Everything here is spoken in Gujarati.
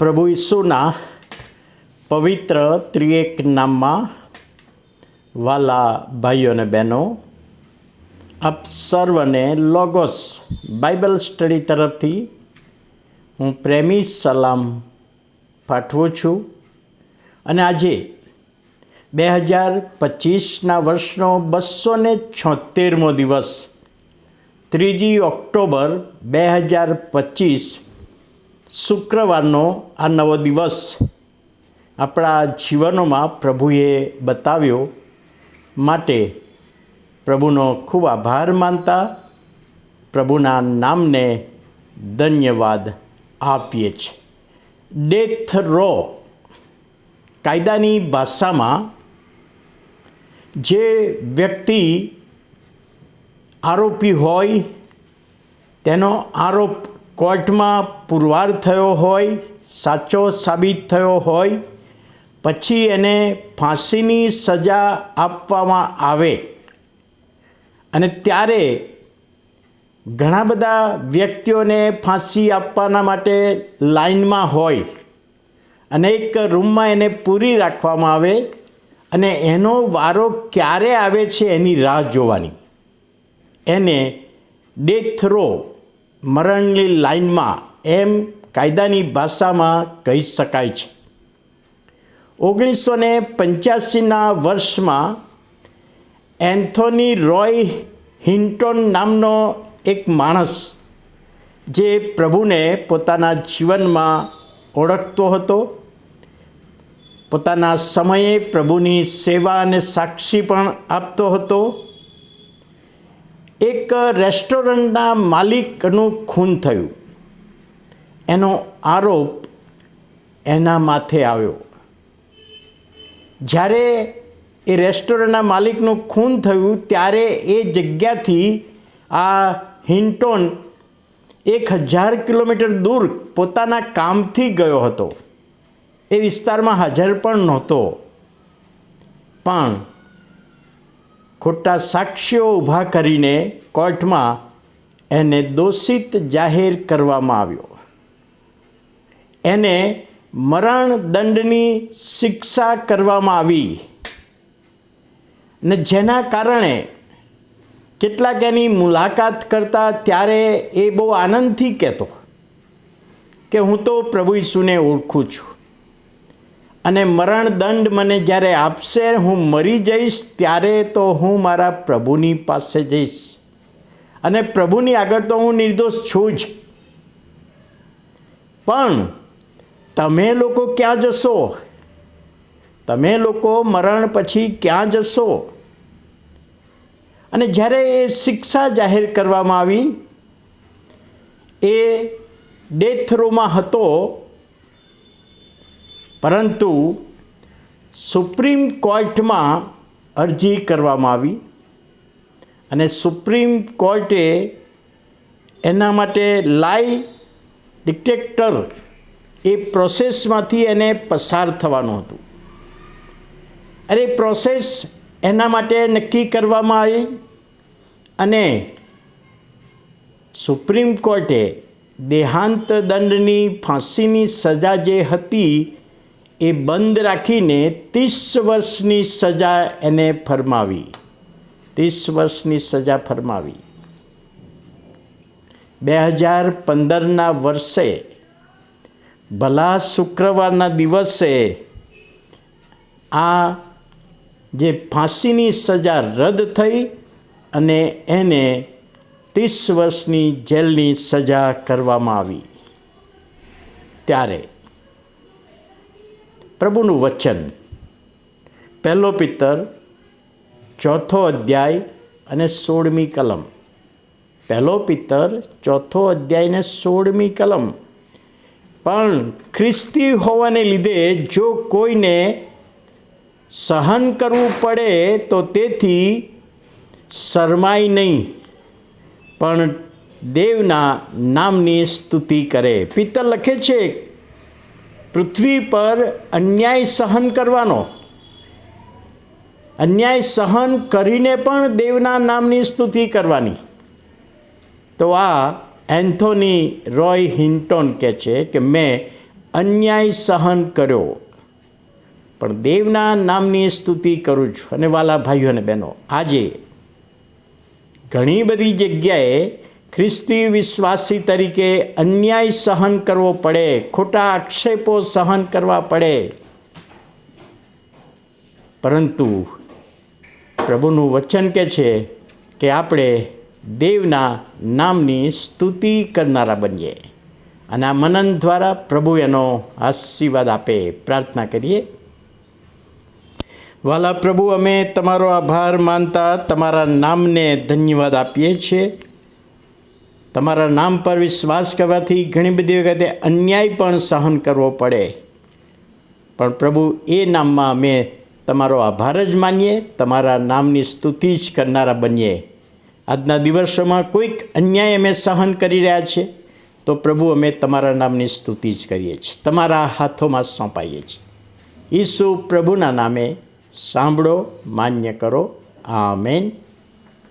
પ્રભુ ઈસુના પવિત્ર ત્રિએક નામમાં વાલા ભાઈઓ અને બહેનો, આપ સર્વને લોગોસ બાઇબલ સ્ટડી તરફથી હું પ્રેમી સલામ પાઠવું છું. અને આજે બે હજાર પચીસના વર્ષનો બસો ને છોતેરમો દિવસ, ત્રીજી ઓક્ટોબર બે હજાર પચીસ શુક્રવારનો આ નવો દિવસ આપણા જીવનોમાં પ્રભુએ બતાવ્યો માટે પ્રભુનો ખૂબ આભાર માનતા પ્રભુના નામને ધન્યવાદ આપીએ છીએ. ડેથ રો કાયદાની ભાષામાં જે વ્યક્તિ આરોપી હોય તેનો આરોપ કોર્ટમાં પુરવાર થયો હોય, સાચો સાબિત થયો હોય, પછી એને ફાંસીની સજા આપવામાં આવે. અને ત્યારે ઘણા બધા વ્યક્તિઓને ફાંસી આપવાના માટે લાઈનમાં હોય. અને એક રૂમમાં એને પૂરી રાખવામાં આવે અને એનો વારો ક્યારે આવે છે એની રાહ જોવાની. એને ડેથ રો મરણની લાઇનમાં એમ કાયદાની ભાષામાં કહી શકાય છે. ઓગણીસો ને પંચ્યાસીના વર્ષમાં એન્થોની રોય હિન્ટોન નામનો એક માણસ જે પ્રભુને પોતાના જીવનમાં ઓળખતો હતો, પોતાના સમયે પ્રભુની સેવા અને સાક્ષી પણ આપતો હતો એક રેસ્ટોરન્ટના માલિકનું ખૂન થયું. એનો આરોપ એના માથે આવ્યો. જ્યારે એ રેસ્ટોરન્ટના માલિકનું ખૂન થયું, ત્યારે એ જગ્યાથી આ હિન્ટોન એક હજાર કિલોમીટર દૂર પોતાના કામથી ગયો હતો. એ વિસ્તારમાં હાજર પણ નહોતો. પણ ખોટા સાક્ષીઓ ઊભા કરીને કોર્ટમાં એને દોષિત જાહેર કરવામાં આવ્યો. એને મરણ દંડની શિક્ષા કરવામાં આવી. ને જેના કારણે કેટલાક એની મુલાકાત કરતા ત્યારે એ બહુ આનંદથી કહેતો કે હું તો પ્રભુ ઈસુને ઓળખું છું. અને મરણ દંડ મને જ્યારે આપશે, હું મરી જઈશ, ત્યારે તો હું મારા પ્રભુની પાસે જઈશ. અને પ્રભુની આગળ તો હું નિર્દોષ છું જ. પણ તમે લોકો ક્યાં જશો? તમે લોકો મરણ પછી ક્યાં જશો? અને જ્યારે એ શિક્ષા જાહેર કરવામાં આવી, એ ડેથ રોમાં હતો પરંતુ સુપ્રીમ કોર્ટમાં અરજી કરવામાં આવી અને સુપ્રીમ કોર્ટે એના માટે લાઈ ડિટેક્ટર એ પ્રોસેસમાંથી એને પસાર થવાનું હતું. અને પ્રોસેસ એના માટે નક્કી કરવામાં આવી અને સુપ્રીમ કોર્ટે દેહાંત દંડની ફાંસીની સજા જે હતી એ બંધ રાખીને ત્રીસ વર્ષની સજા એને ફરમાવી. ત્રીસ વર્ષની સજા ફરમાવી. બે હજાર પંદરના વર્ષે, ભલા શુક્રવારના દિવસે આ જે ફાંસીની સજા રદ થઈ અને એને ત્રીસ વર્ષની જેલની સજા કરવામાં આવી. ત્યારે પ્રભુનું વચન. પહેલો પિત્તર, ચોથો અધ્યાય અને સોળમી કલમ. પહેલો પિત્તર, ચોથો અધ્યાય ને સોળમી કલમ. પણ ખ્રિસ્તી હોવાને લીધે જો કોઈને સહન કરવું પડે તો તેથી શરમાય નહીં. પણ દેવના નામની સ્તુતિ કરે. પિત્તર લખે છે પૃથ્વી પર અન્યાય સહન કરવાનો. અન્યાય સહન કરીને પણ દેવના નામની સ્તુતિ કરવાની. તો આ એન્થોની રોય હિન્ટોન કહે છે કે મેં અન્યાય સહન કર્યો. પણ દેવના નામની સ્તુતિ કરું છું. અને વાલા ભાઈઓ અને બહેનો, આજે ઘણી બધી જગ્યાએ ખ્રિસ્તી વિશ્વાસી તરીકે અન્યાય સહન કરવો પડે, ખોટા આક્ષેપો સહન કરવા પડે. પરંતુ પ્રભુનું વચન કે છે કે આપણે દેવના નામની સ્તુતિ કરનારા બનીએ અને આ મનન દ્વારા પ્રભુ એનો આશીર્વાદ આપે. પ્રાર્થના કરીએ. વાલા પ્રભુ, અમે તમારો આભાર માનતા તમારા નામને ધન્યવાદ આપીએ છીએ. તમારા નામ પર વિશ્વાસ કરવાથી ઘણી બધી વખતે અન્યાય પણ સહન કરવો પડે. પણ પ્રભુ, એ નામમાં અમે તમારો આભાર જ માનીએ, તમારા નામની સ્તુતિ જ કરનારા બનીએ. આજના દિવસોમાં કોઈક અન્યાય અમે સહન કરી રહ્યા છીએ, તો પ્રભુ અમે તમારા નામની સ્તુતિ જ કરીએ છીએ, તમારા હાથોમાં સોંપાઈએ છીએ. ઈસુ પ્રભુના નામે સાંભળો, માન્ય કરો. આમેન.